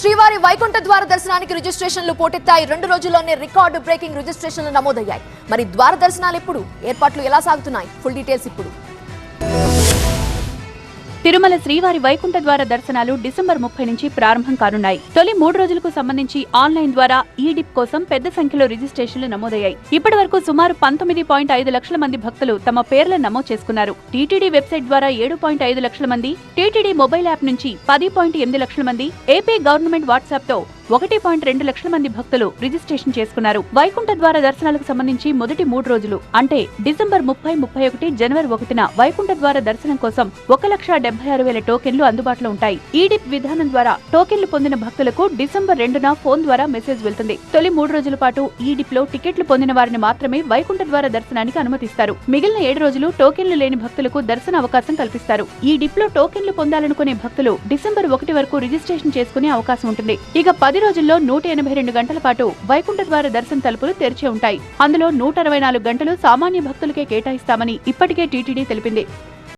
శ్రీవారి వైకుంఠ ద్వార దర్శనానికి రిజిస్ట్రేషన్లు పోటెత్తాయి. రెండు రోజుల్లోనే రికార్డు బ్రేకింగ్ రిజిస్ట్రేషన్లు నమోదయ్యాయి. మరి ద్వార దర్శనాలు ఎప్పుడు? ఏర్పాట్లు ఎలా సాగుతున్నాయి? ఫుల్ డీటెయిల్స్ ఇప్పుడు. తిరుమల శ్రీవారి వైకుంఠ ద్వార దర్శనాలు డిసెంబర్ ముప్పై నుంచి ప్రారంభం కానున్నాయి. తొలి మూడు రోజులకు సంబంధించి ఆన్లైన్ ద్వారా ఈ డిప్ కోసం పెద్ద సంఖ్యలో రిజిస్ట్రేషన్లు నమోదయ్యాయి. ఇప్పటి వరకు సుమారు పంతొమ్మిది పాయింట్ ఐదు లక్షల మంది భక్తులు తమ పేర్లను నమోదు చేసుకున్నారు. టీటీడీ వెబ్సైట్ ద్వారా ఏడు పాయింట్ ఐదు లక్షల మంది టీటీడీ మొబైల్ యాప్ నుంచి పది పాయింట్ ఎనిమిది లక్షల మంది ఏపీ గవర్నమెంట్ వాట్సాప్తో ఒకటి పాయింట్ రెండు లక్షల మంది భక్తులు రిజిస్ట్రేషన్ చేసుకున్నారు. వైకుంఠ ద్వార దర్శనాలకు సంబంధించి మొదటి మూడు రోజులు అంటే డిసెంబర్ ముప్పై ముప్పై ఒకటి జనవరి ఒకటిన వైకుంఠ ద్వార దర్శనం కోసం ఒక లక్ష డెబ్బై ఆరు వేల టోకెన్లు అందుబాటులో ఉంటాయి. ఈ డిప్ విధానం ద్వారా టోకెన్లు పొందిన భక్తులకు డిసెంబర్ రెండున ఫోన్ ద్వారా మెసేజ్ వెళ్తుంది. తొలి మూడు రోజుల పాటు ఈ డిప్లో టికెట్లు పొందిన వారిని మాత్రమే వైకుంఠ ద్వార దర్శనానికి అనుమతిస్తారు. మిగిలిన ఏడు రోజులు టోకెన్లు లేని భక్తులకు దర్శన అవకాశం కల్పిస్తారు. ఈ డిప్లో టోకెన్లు పొందాలనుకునే భక్తులు డిసెంబర్ ఒకటి వరకు రిజిస్ట్రేషన్ చేసుకునే అవకాశం ఉంటుంది. ఇక పది పది రోజుల్లో నూట ఎనభై రెండు గంటల పాటు వైకుంఠ ద్వార దర్శన తలుపులు తెరిచే ఉంటాయి. అందులో నూట అరవై నాలుగు గంటలు సామాన్య భక్తులకే కేటాయిస్తామని ఇప్పటికే టీటీడీ తెలిపింది.